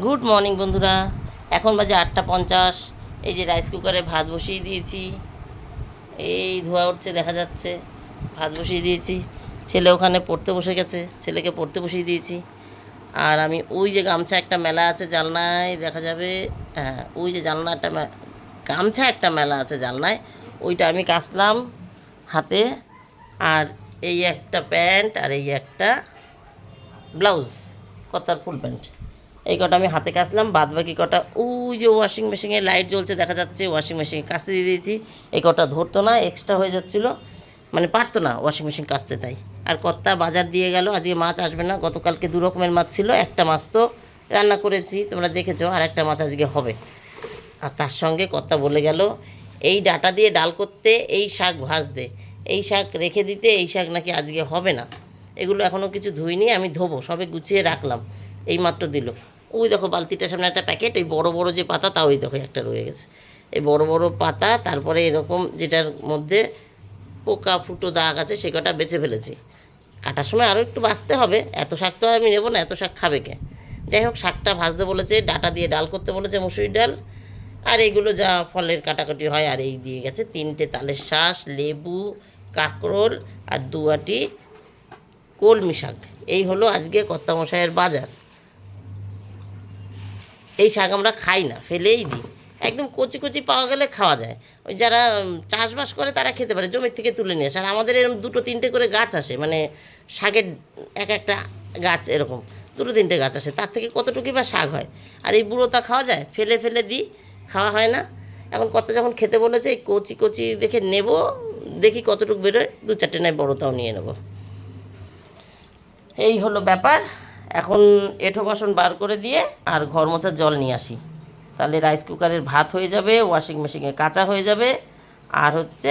Good morning বন্ধুরা। এখন বাজে আটটা পঞ্চাশ। এই যে রাইস কুকারে ভাত বসিয়ে দিয়েছি। এই ধোয়া উঠছে, দেখা যাচ্ছে। ভাত বসিয়ে দিয়েছি। ছেলে ওখানে পড়তে বসে গেছে। ছেলেকে পড়তে বসিয়ে দিয়েছি। আর আমি ওই যে গামছা একটা মেলা আছে জানলায়, দেখা যাবে হ্যাঁ ওই যে জানলাটা একটা গামছা একটা মেলা আছে জানলায়, ওইটা আমি কাচলাম হাতে। আর এই একটা প্যান্ট আর এই একটা ব্লাউজ, কতার ফুল প্যান্ট। এই কটা আমি হাতে কাচলাম বাদ বাকি কটা ওই যে ওয়াশিং মেশিনে লাইট জ্বলছে, দেখা যাচ্ছে ওয়াশিং মেশিনে কাচতে দিয়ে দিয়েছি। এই কটা ধরতো না এক্সট্রা হয়ে যাচ্ছিল। মানে পারতো না ওয়াশিং মেশিন কাচতে তাই। আর কর্তা বাজার দিয়ে গেল, আজকে মাছ আসবে না, গতকালকে দু রকমের মাছ ছিল, একটা মাছ তো রান্না করেছি, তোমরা দেখেছ, আর একটা মাছ আজকে হবে। আর তার সঙ্গে কর্তা বলে গেল, এই ডাটা দিয়ে ডাল করতে, এই শাক ভাজতে, এই শাক রেখে দিতে, এই শাক নাকি আজকে হবে না। এগুলো এখনও কিছু ধুইনি, আমি ধোবো, সবে গুছিয়ে রাখলাম, এই মাত্র দিল। ওই দেখো বালতিটার সামনে একটা প্যাকেট, এই বড় বড় যে পাতা তা ওই দেখো একটা রয়ে গেছে। এই বড় বড় পাতা, তারপরে এরকম যেটার মধ্যে পোকা, ফুটো, দাগ আছে, সে কটা বেছে ফেলেছি। কাটার সময় আরও একটু বাঁচতে হবে, এত শাক তো আমি নেব না, এত শাক খাবে কে? যাই হোক, শাকটা ভাজতে বলেছে, ডাটা দিয়ে ডাল করতে বলেছে মুসুরির ডাল, আর এইগুলো যা ফলের কাটাকাটি হয়, আর এই দিয়ে গেছে তিনটে তালের শাঁস, লেবু, কাঁকরোল, আর দুয়াটি কলমি শাক। এই হলো আজকে কর্তামশাইয়ের বাজার। এই শাক আমরা খাই না, ফেলেই দিই। একদম কচি কচি পাওয়া গেলে খাওয়া যায়। ওই যারা চাষবাস করে তারা খেতে পারে, জমির থেকে তুলে নিয়ে আসে। আর আমাদের এরকম দুটো তিনটে করে গাছ আসে মানে শাকের এক একটা গাছ এরকম, দুটো তিনটে গাছ আসে, তার থেকে কতটুকুই বা শাক হয়? আর এই বুড়োটা খাওয়া যায়? ফেলে ফেলে দিই, খাওয়া হয় না। এখন কত যখন খেতে বলেছে, এই কচি কচি দেখে নেব, দেখি কতটুকু বেরোয়, দু চারটে নয় বড়োটাও নিয়ে নেব। এই হলো ব্যাপার। এখন এঁঠো বাসন বার করে দিয়ে আর ঘর মোছার জল নিয়ে আসি। তাহলে রাইস কুকারের ভাত হয়ে যাবে ওয়াশিং মেশিনে কাঁচা হয়ে যাবে, আর হচ্ছে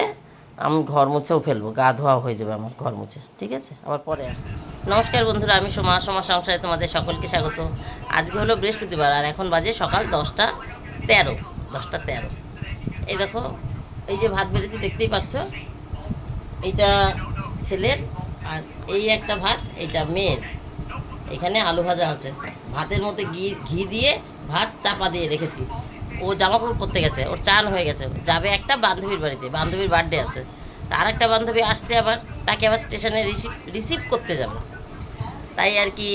আমি ঘর মুছেও ফেলব, গা ধোয়া হয়ে যাবে আমার ঘর মুছে, ঠিক আছে? আবার পরে আসছি নমস্কার বন্ধুরা, আমি সোমা সোমা সংসারে তোমাদের সকলকে স্বাগত। আজকে হলো বৃহস্পতিবার, আর এখন বাজে সকাল দশটা তেরো দশটা তেরো। এই দেখো, এই যে ভাত বেড়েছি দেখতেই পাচ্ছ। এইটা ছেলের আর এই একটা ভাত, এইটা মেয়ের। এখানে আলু ভাজা আছে। ভাতের মধ্যে ঘি ঘি দিয়ে ভাত চাপা দিয়ে রেখেছি। ও জামা কাপড় পরতে গেছে, ওর চান হয়ে গেছে। যাবে একটা বান্ধবীর বাড়িতে, বান্ধবীর বার্থডে আছে। তার একটা বান্ধবী আসছে আবার, তাকে আবার স্টেশনে রিসিভ রিসিভ করতে যাবে। তাই আর কি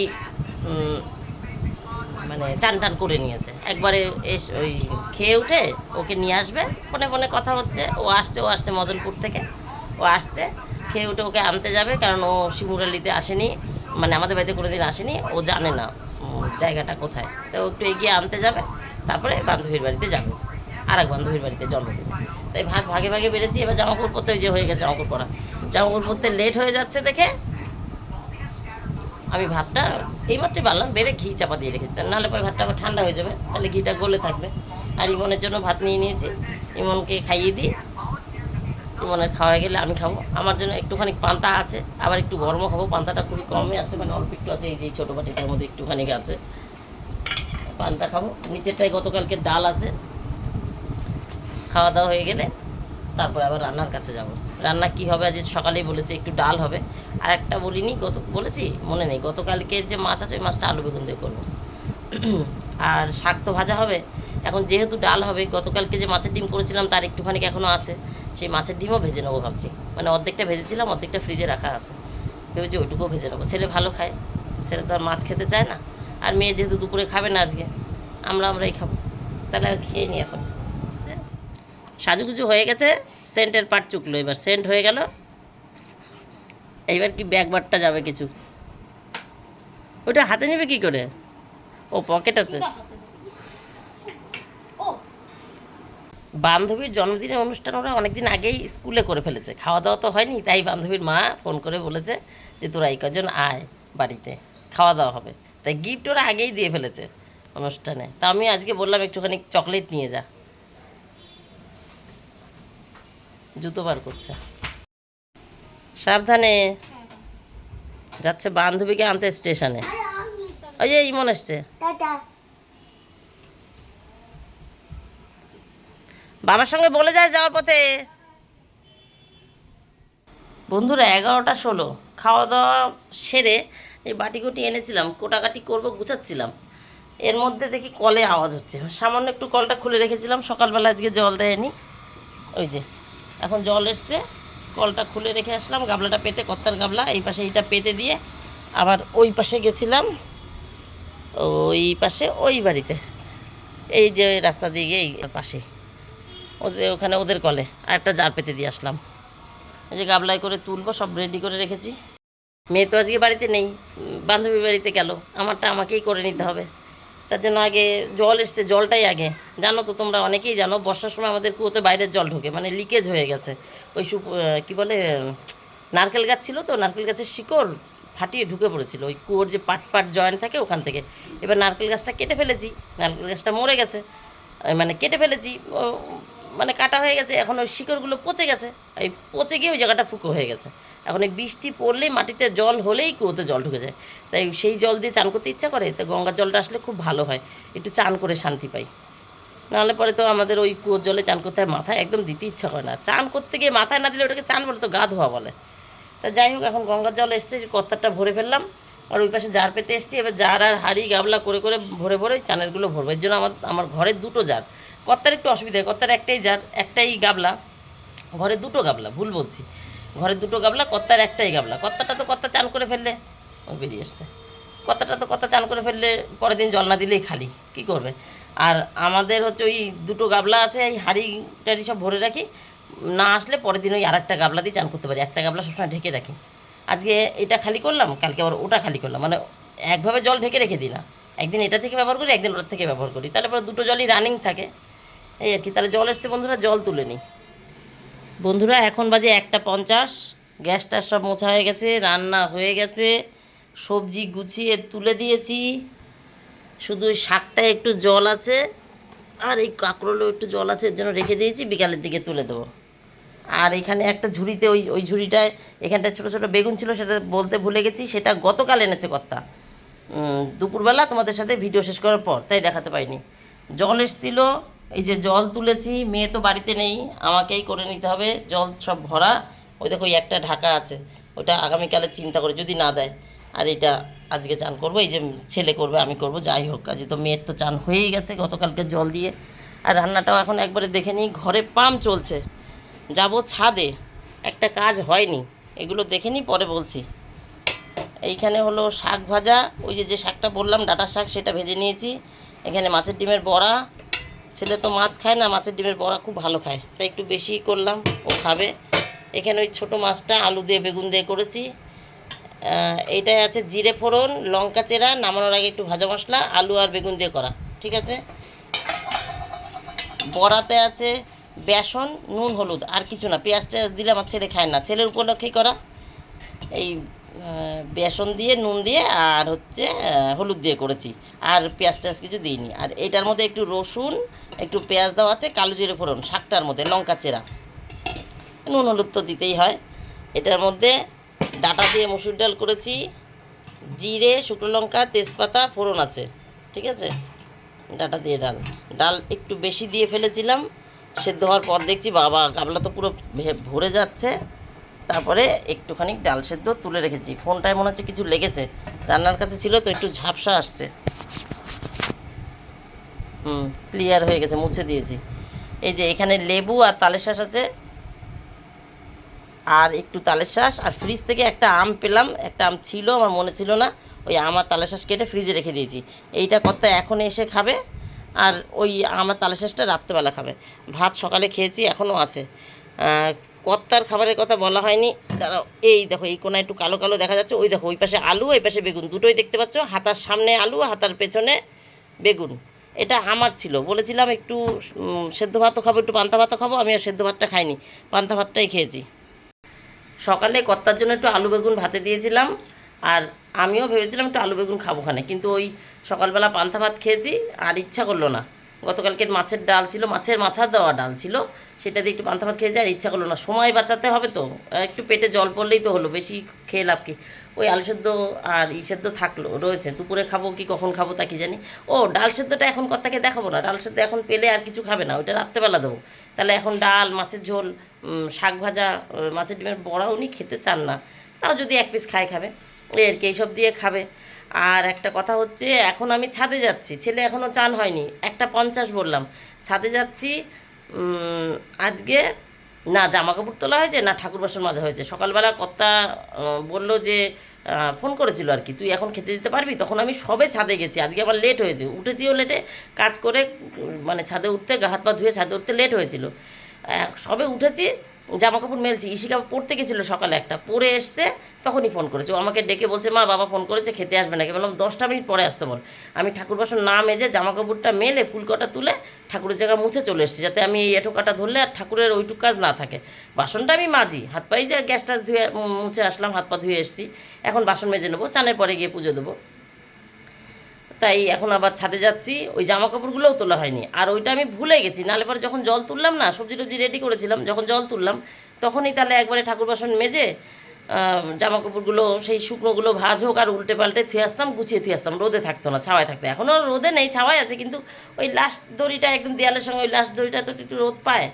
মানে চান টান করে নিয়েছে। একবারে এস, ওই খেয়ে উঠে ওকে নিয়ে আসবে, ফোনে ফোনে কথা হচ্ছে। ও আসছে ও আসছে মদনপুর থেকে। ও আসছে, খেয়ে উঠে ওকে আনতে যাবে, কারণ ও শিমুরালিতে আসেনি। মানে আমাদের বাড়িতে কোনোদিন আসেনি, ও জানে না জায়গাটা কোথায়। তো একটু এগিয়ে আনতে যাবে, তারপরে বান্ধবীর বাড়িতে যাবে আর এক বান্ধবীর বাড়িতে জন্মদিন। তাই ভাগ, ভাগে ভাগে বেড়েছি, এবার জামা কাপড় পরতে ওই যে হয়ে গেছে জামা কাপড় পরা। জামা কাপড় পরতে লেট হয়ে যাচ্ছে দেখে আমি ভাতটা এইমাত্রই বাড়লাম, বেড়ে ঘি চাপা দিয়ে রেখেছি। নাহলে পরে ভাতটা আবার ঠান্ডা হয়ে যাবে, তাহলে ঘিটা গলে থাকবে। আর ইমনের জন্য ভাত নিয়ে নিয়েছি, ইমনকে খাইয়ে দিই ইমনের খাওয়া গেলে আমি খাব। আমার জন্য একটুখানি পান্তা আছে, আবার একটু গরম খাব। পান্তাটা খুবই কমই আছে মানে অল্প একটু আছে, এই যে ছোটো বাটিটার মধ্যে একটুখানি আছে। পান্তা খাব। নিচেরটায় গতকালকে ডাল আছে। খাওয়া দাওয়া হয়ে গেলে তারপরে আবার রান্নার কাছে যাব। রান্না কি হবে? আজ সকালেই বলেছে একটু ডাল হবে। আর একটা বলিনি, গত, বলেছি? মনে নেই। গতকালকের যে মাছ আছে, ওই মাছটা আলু বেগুন দিয়ে করব। আর শাক তো ভাজা হবে। এখন যেহেতু ডাল হবে, গতকালকে যে মাছের ডিম করেছিলাম, তার একটুখানি এখনও আছে। সেই মাছের ডিমও ভেজে নেব ভাবছি। মানে অর্ধেকটা ভেজেছিলাম, অর্ধেকটা ফ্রিজে রাখা আছে। ভেবেছি ওইটুকুও ভেজে নেব। ছেলে ভালো খায়, ছেলে তো আর মাছ খেতে চায় না। আর মেয়ে যেহেতু দুপুরে খাবে না আজকে আমরা আমরাই খাব। তাহলে খেয়ে নিই এখন। সাজুগুজু হয়ে গেছে, সেন্টের পাট চুকলো এবার। সেন্ট হয়ে গেল। এইবার কি ব্যাগবারটা যাবে কিছু? ওটা হাতে নেবে কি করে? ও পকেট আছে। বান্ধবীর জন্মদিনের অনুষ্ঠান ওরা অনেকদিন আগেই স্কুলে করে ফেলেছে। খাওয়া দাওয়া তো হয়নি তাই বান্ধবীর মা ফোন করে বলেছে যে তোরা এই কজন আয় বাড়িতে খাওয়া দাওয়া হবে। তাই গিফট ওরা আগেই দিয়ে ফেলেছে অনুষ্ঠানে। তা আমি আজকে বললাম একটুখানি চকলেট নিয়ে যা। জুতো বার করছে। সাবধানে। যাচ্ছে বান্ধবীকে আনতে স্টেশনে। ওই যে ইমন এসছে। বাবার সঙ্গে বলে যায় যাওয়ার পথে। বন্ধুরা, এগারোটা ষোলো। খাওয়া দাওয়া সেরে এই বাটিকুটি এনেছিলাম, কোটাকাটি করব গুছাচ্ছিলাম। এর মধ্যে দেখি কলে আওয়াজ হচ্ছে। সামান্য একটু কলটা খুলে রেখেছিলাম, সকালবেলা আজকে জল দেয়নি। ওই যে, এখন জল এসছে, কলটা খুলে রেখে আসলাম, গাবলাটা পেতে, কত্তার গাবলা, এই পাশে এইটা পেতে দিয়ে আবার ওই পাশে গেছিলাম, ওই পাশে ওই বাড়িতে। এই যে রাস্তা দিয়ে গিয়ে এই পাশে ওদের ওখানে ওদের কলে। আর একটা জার পেতে দিয়ে আসলাম। এই যে গাবলায় করে তুলবো সব রেডি করে রেখেছি। মেয়ে তো আজকে বাড়িতে নেই বান্ধবী বাড়িতে গেল। আমারটা আমাকেই করে নিতে হবে। তার জন্য আগে জল এসছে জলটাই আগে। জানো তো তোমরা অনেকেই জানো বর্ষার সময় আমাদের কুয়োতে বাইরের জল ঢোকে মানে লিকেজ হয়ে গেছে। ওই আহ, কি বলে নারকেল গাছ ছিল তো নারকেল গাছের শিকড় ফাটিয়ে ঢুকে পড়েছিল। ওই কুয়োর যে পাট পাট জয়েন্ট থাকে ওখান থেকে। এবার নারকেল গাছটা কেটে ফেলেছি নারকেল গাছটা মরে গেছে। মানে কেটে ফেলেছি মানে কাটা হয়ে গেছে, এখন ওই শিকড়গুলো পচে গেছে। এই পচে গিয়ে ওই জায়গাটা ফুকো হয়ে গেছে। এখন এই বৃষ্টি পড়লেই মাটিতে জল হলেই কুয়োতে জল ঢুকে যায়। তাই সেই জল দিয়ে চান করতে ইচ্ছা করে, তো গঙ্গার জলটা আসলে খুব ভালো হয়। একটু চান করে শান্তি পাই। নাহলে পরে তো আমাদের ওই কুয়োর জলে চান করতে হয় মাথায় একদম দিতে ইচ্ছা করে না। চান করতে গিয়ে মাথায় না দিলে ওটাকে চান বলে তো গা ধোয়া বলে। তা যাই হোক, এখন গঙ্গার জল এসছে কত্তারটা ভরে ফেললাম। আর ওই পাশে জার পেতে এসেছি, এবার জার আর হাড়ি গাবলা করে করে ভরে ভরে চানেরগুলো ভরবো। এর জন্য আমার আমার ঘরে দুটো জার। কর্তার একটু অসুবিধা হয়। কর্তার একটাই জার একটাই গাবলা, ঘরে দুটো গাবলা, ভুল বলছি। ঘরে দুটো গাবলা, কর্তার একটাই গাবলা। কর্তাটা তো কর্তা চান করে ফেললে, ও বেরিয়ে এসছে কর্তাটা তো কর্তা চান করে ফেললে পরের দিন জল না দিলেই খালি, কি করবে? আর আমাদের হচ্ছে ওই দুটো গাবলা আছে, এই হাঁড়ি টাড়ি সব ভরে রাখি, না আসলে পরের দিন ওই আর একটা গাবলা দিয়ে চান করতে পারি। একটা গাবলা সবসময় ঢেকে রাখি। আজকে এটা খালি করলাম, কালকে আবার ওটা খালি করলাম। মানে একভাবে জল ঢেকে রেখে দিই না একদিন এটা থেকে ব্যবহার করি, একদিন ওটার থেকে ব্যবহার করি। তাহলে পরে দুটো জলই রানিং থাকে। এই আর কি, তাহলে জল এসছে বন্ধুরা, জল তুলে নিই। বন্ধুরা, এখন বাজে একটা পঞ্চাশ গ্যাসটা সব মোছা হয়ে গেছে, রান্না হয়ে গেছে, সবজি গুছিয়ে তুলে দিয়েছি। শুধু শাকটায় একটু জল আছে, আর এই কাঁকরোলেও একটু জল আছে, এর জন্য রেখে দিয়েছি, বিকালের দিকে তুলে দেবো। আর এখানে একটা ঝুড়িতে, ওই ওই ঝুড়িটায়, এখানটায় ছোটো ছোটো বেগুন ছিল, সেটা বলতে ভুলে গেছি, সেটা গতকাল এনেছে কর্তা। দুপুরবেলা তোমাদের সাথে ভিডিও শেষ করার পর, তাই দেখাতে পাইনি জল এসছিল এই যে জল তুলেছি, মেয়ে তো বাড়িতে নেই, আমাকেই করে নিতে হবে। জল সব ভরা। ওই দেখো একটা ঢাকা আছে। ওটা আগামীকালে চিন্তা করে যদি না দেয়, আর এটা আজকে চান করব, এই যে ছেলে করবে, আমি করব, যাই হোক। আজ তো মেয়ের তো চান হয়েই গেছে গতকালকে জল দিয়ে। আর রান্নাটাও এখন একবারে দেখে নিই, ঘরে পাম চলছে। যাব ছাদে। একটা কাজ হয়নি, এগুলো দেখে নিই, পরে বলছি। এইখানে হলো শাক ভাজা, ওই যে যে শাকটা বললাম, ডাঁটার শাক, সেটা ভেজে নিয়েছি। এখানে মাছের ডিমের বড়া ছেলে তো মাছ খায় না মাছের ডিমের বড়া খুব ভালো খায়। তাই একটু বেশি করলাম ও খাবে। এখানে ওই ছোটো মাছটা আলু দিয়ে বেগুন দিয়ে করেছি। আহ, এইটায় আছে জিরে ফোড়ন লঙ্কা চেরা নামানোর আগে একটু ভাজা মশলা আলু আর বেগুন দিয়ে করা ঠিক আছে? বড়াতে আছে বেসন নুন হলুদ আর কিছু না। পেঁয়াজ টেয়াজ দিলে আমার ছেলে খায় না। ছেলের উপলক্ষেই করা। এই বেসন দিয়ে নুন দিয়ে আর হচ্ছে হলুদ দিয়ে করেছি। আর পেঁয়াজ টেয়াজ কিছু দিইনি। আর এটার মধ্যে একটু রসুন একটু পেঁয়াজ দেওয়া আছে, কালো জিরে ফোড়ন, শাকটার মধ্যে, লঙ্কা চেরা। নুন হলুদ তো দিতেই হয়। এটার মধ্যে ডাটা দিয়ে মসুর ডাল করেছি, জিরে, শুকনো লঙ্কা, তেজপাতা, ফোড়ন আছে, ঠিক আছে? ডাটা দিয়ে ডাল। ডাল একটু বেশি দিয়ে ফেলেছিলাম, সেদ্ধ হওয়ার পর দেখছি বাবা গাবলা তো পুরো ভরে যাচ্ছে। তারপরে একটুখানি ডাল সেদ্ধ তুলে রেখেছি। ফোনটায় মনে হচ্ছে কিছু লেগেছে। রান্নার কাছে ছিল তো একটু ঝাপসা আসছে। হুম ক্লিয়ার হয়ে গেছে, মুছে দিয়েছি। এই যে এখানে লেবু আর তালের শাঁস আছে। আর একটু তালের শাঁস, আর ফ্রিজ থেকে একটা আম পেলাম, একটা আম ছিল, আমার মনে ছিল না, ওই আমার তালের শাঁস কেটে ফ্রিজে রেখে দিয়েছি। এইটা কর্তা এখন এসে খাবে, আর ওই আমার তালের শাঁসটা রাত্রেবেলা খাবে। ভাত সকালে খেয়েছি, এখনও আছে। কর্তার খাবারের কথা বলা হয়নি। দাঁড়াও, এই দেখো, এই কোনায় একটু কালো কালো দেখা যাচ্ছে, ওই দেখো, ওই পাশে আলু, ওই পাশে বেগুন। দুটোই দেখতে পাচ্ছ, হাতার সামনে আলু, হাতার পেছনে বেগুন। এটা আমার ছিল। বলেছিলাম একটু সেদ্ধ ভাতও খাব, একটু পান্তা ভাতও খাব, আমি আর সেদ্ধ ভাতটা খাইনি। পান্তা ভাতটাই খেয়েছি। সকালে কর্তার জন্য একটু আলু বেগুন ভাতে দিয়েছিলাম, আর আমিও ভেবেছিলাম একটু আলু বেগুন খাব খানে কিন্তু ওই সকালবেলা পান্তা ভাত খেয়েছি, আর ইচ্ছা করল না। গতকালকে মাছের ডাল ছিল, মাছের মাথা দেওয়া ডাল ছিল, সেটা দিয়ে একটু পান্তা ভাত খেয়েছি, আর ইচ্ছা করল না। সময় বাঁচাতে হবে তো, একটু পেটে জল পড়লেই তো হলো, বেশি খেয়ে লাভ কি? ওই আলু সেদ্ধ আর ই সেদ্ধ থাকল, রয়েছে। দুপুরে খাব কি, কখন খাব তা কি জানি? ও, ডাল সেদ্ধটা এখন কর্তাকে দেখাবো না। ডাল সেদ্ধ এখন পেলে আর কিছু খাবে না, ওইটা রাত্রেবেলা দেবো। তাহলে এখন ডাল, মাছের ঝোল শাক ভাজা মাছের ডিমের বড়া উনি খেতে চান না। তাও যদি এক পিস খায় খাবে ওই আর কি, এইসব দিয়ে খাবে। আর একটা কথা হচ্ছে, এখন আমি ছাদে যাচ্ছি, ছেলে এখনও চান হয়নি। একটা পঞ্চাশ বললাম। ছাদে যাচ্ছি আজকে না জামা কাপড় তোলা হয়েছে, না ঠাকুর বাসন মাজা হয়েছে। সকালবেলা কর্তা বলল যে ফোন করেছিল আর কি, তুই এখন খেতে দিতে পারবি? তখন আমি সবে ছাদে গেছি, আজকে আবার লেট হয়েছে। উঠেছিও লেটে কাজ করে মানে ছাদে উঠতে হাত পা ধুয়ে ছাদে উঠতে লেট হয়েছিল। সবে উঠেছি জামা কাপড় মেলছি ইশিকা পড়তে গেছিল সকালে একটা পরে এসছে তখনই ফোন করেছে। ও আমাকে ডেকে বলছে, মা, বাবা ফোন করেছে, খেতে আসবে নাকি? বললাম, দশটা মিনিট পরে আসতে বল। আমি ঠাকুর বাসন না মেজে জামা কাপড়টা মেলে ফুলকটা তুলে ঠাকুরের জায়গা মুছে চলে এসেছি, যাতে আমি এই এঁটো কাটা ধরলে আর ঠাকুরের ওইটুক কাজ না থাকে। বাসনটা আমি মাজি, হাত পাই যে গ্যাস টাস ধুয়ে মুছে আসলাম, হাত পা ধুয়ে এসেছি। এখন বাসন মেজে নেব, চানের পরে গিয়ে পুজো দেবো। তাই এখন আবার ছাদে যাচ্ছি, ওই জামা কাপড়গুলোও তোলা হয়নি। আর ওইটা আমি ভুলে গেছি, নাহলে পরে যখন জল তুললাম না, সবজি টবজি রেডি করেছিলাম, যখন জল তুললাম, তখনই তাহলে একবারে ঠাকুর বাসন মেজে জামা কাপড়গুলো সেই শুকনোগুলো ভাজ হোক আর উল্টে পাল্টে থুয়ে আসতাম, গুছিয়ে থুয়ে আসতাম, রোদে থাকতো না, ছাওয়ায় থাকতো। এখনও রোদে নেই, ছাওয়ায় আছে, কিন্তু ওই লাস্ট দড়িটা, একদম দেয়ালের সঙ্গে ওই লাস্ট দড়িটা তো একটু রোদ পায়।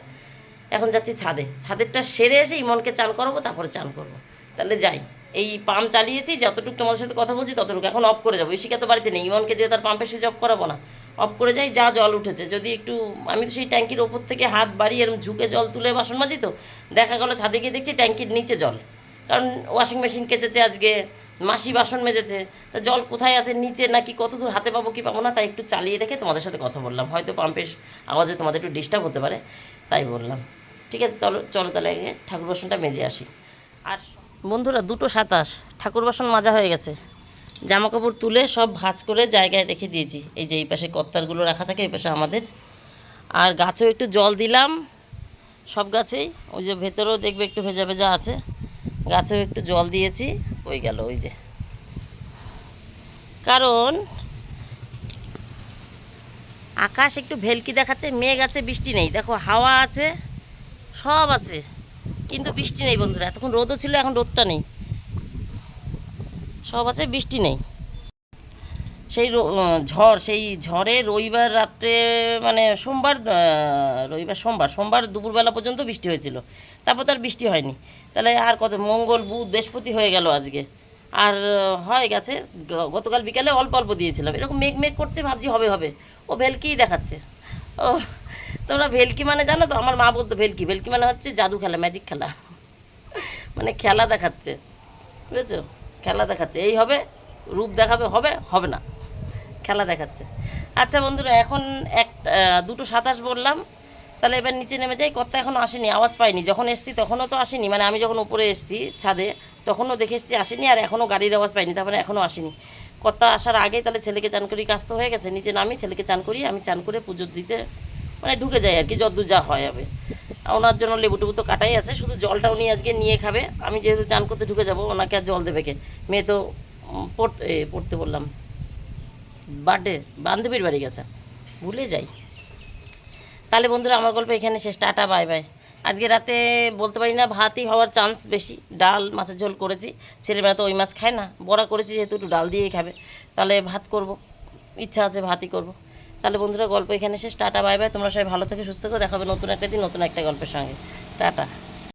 এখন যাচ্ছি ছাদে। ছাদেরটা সেরে এসে ইমনকে চান করাবো, তারপরে চান করব। তাহলে যাই। এই পাম্প চালিয়েছি, যতটুকু তোমাদের সাথে কথা বলছি, ততটুকু এখন অফ করে যাব। ইশিকা তো বাড়িতে নেই, ইমনকে দিয়ে তার পাম্পে সুইচ অফ করাবো না অফ করে যাই, যা জল উঠেছে। যদি একটু, আমি তো সেই ট্যাঙ্কির ওপর থেকে হাত বাড়িয়ে এরকম ঝুঁকে জল তুলে বাসন মাজি তো, দেখা গেলো ছাদে গিয়ে দেখছি ট্যাঙ্কির নিচে জল। কারণ ওয়াশিং মেশিন কেচেছে আজকে, মাসি বাসন মেজেছে, তা জল কোথায় আছে, নিচে নাকি কত দূর হাতে পাবো কি পাবো না, তাই একটু চালিয়ে রেখে তোমাদের সাথে কথা বললাম। হয়তো পাম্পের আওয়াজে তোমাদের একটু ডিস্টার্ব হতে পারে, তাই বললাম। ঠিক আছে, চলো চলো তাহলে ঠাকুর বাসনটা মেজে আসি। আর বন্ধুরা, দুটো সাতাশ, ঠাকুর বাসন মাজা হয়ে গেছে। জামা কাপড় তুলে সব ভাঁজ করে জায়গায় রেখে দিয়েছি। এই যে এই পাশে কত্তারগুলো রাখা থাকে, এই পাশে আমাদের। আর গাছেও একটু জল দিলাম, সব গাছেই। ওই যে ভেতরেও দেখবে একটু ভেজা ভেজা আছে। গাছেও একটু জল দিয়েছি, ওই গেল ওই যে। কারণ আকাশ একটু ভেলকি দেখাচ্ছে, মেঘ আছে, বৃষ্টি নেই। দেখো, হাওয়া আছে, সব আছে, কিন্তু বৃষ্টি নেই বন্ধুরা। এতক্ষণ রোদও ছিল, এখন রোদটা নেই। সব আছে, বৃষ্টি নেই। সেই ঝড়, সেই ঝড়ে রবিবার রাত্রে মানে সোমবার রবিবার সোমবার সোমবার দুপুরবেলা পর্যন্ত বৃষ্টি হয়েছিল। তারপর তো আর বৃষ্টি হয়নি। তাহলে আর কত, মঙ্গল, বুধ, বৃহস্পতি হয়ে গেল আজকে। আর হয়ে গেছে গতকাল বিকালে অল্প অল্প দিয়েছিলাম। এরকম মেঘ মেঘ করছে, ভাবছি হবে হবে। ও ভেলকিই দেখাচ্ছে। ও, তোমরা ভেলকি মানে জানো তো? আমার মা বলতো ভেলকি। ভেলকি মানে হচ্ছে জাদু খেলা ম্যাজিক খেলা। মানে খেলা দেখাচ্ছে। বুঝেছ? খেলা দেখাচ্ছে। এই হবে, রূপ দেখাবে, হবে হবে না। খেলা দেখাচ্ছে। আচ্ছা বন্ধুরা, এখন এক দুটো সাতাশ বললাম। তাহলে এবার নিচে নেমে যাই কত এখনও আসেনি, আওয়াজ পাইনি। যখন এসছি তখনও তো আসেনি মানে আমি যখন উপরে এসছি ছাদে, তখনও দেখে এসছি আসেনি, আর এখনও গাড়ির আওয়াজ পাইনি, তারপরে এখনও আসেনি। কর্তা আসার আগে তাহলে ছেলেকে চান করি, কাজ তো হয়ে গেছে, নিচে নামি, ছেলেকে চান করি, আমি চান করে পুজো দিতে মানে ঢুকে যাই আর কি যদ্দূর যা হয় হবে। ওনার জন্য লেবু টেবু তো কাটাই আছে, শুধু জলটা উনি আজকে নিয়ে খাবে, আমি যেহেতু চান করতে ঢুকে যাব, ওনাকে আর জল দেবে কে? মেয়ে তো পড়তে বললাম। বার্থডে, বান্ধবীর বাড়ি গেছে। ভুলে যাই। তাহলে বন্ধুরা, আমার গল্প এখানে শেষ। টাটা, বাই বাই। আজকে রাতে বলতে পারি না, ভাতই হওয়ার চান্স বেশি। ডাল মাছের ঝোল করেছি। ছেলেমেয়েরা তো ওই মাছ খায় না। বড়া করেছি যেহেতু, একটু ডাল দিয়েই খাবে। তাহলে ভাত করব। ইচ্ছা আছে ভাতই করব। তাহলে বন্ধুরা, গল্প এখানে শেষ। টাটা, বাই বাই। তোমরা সবাই ভালো থেকে, সুস্থ থেকে। দেখাবে নতুন একটা দিন, নতুন একটা গল্পের সঙ্গে। টাটা।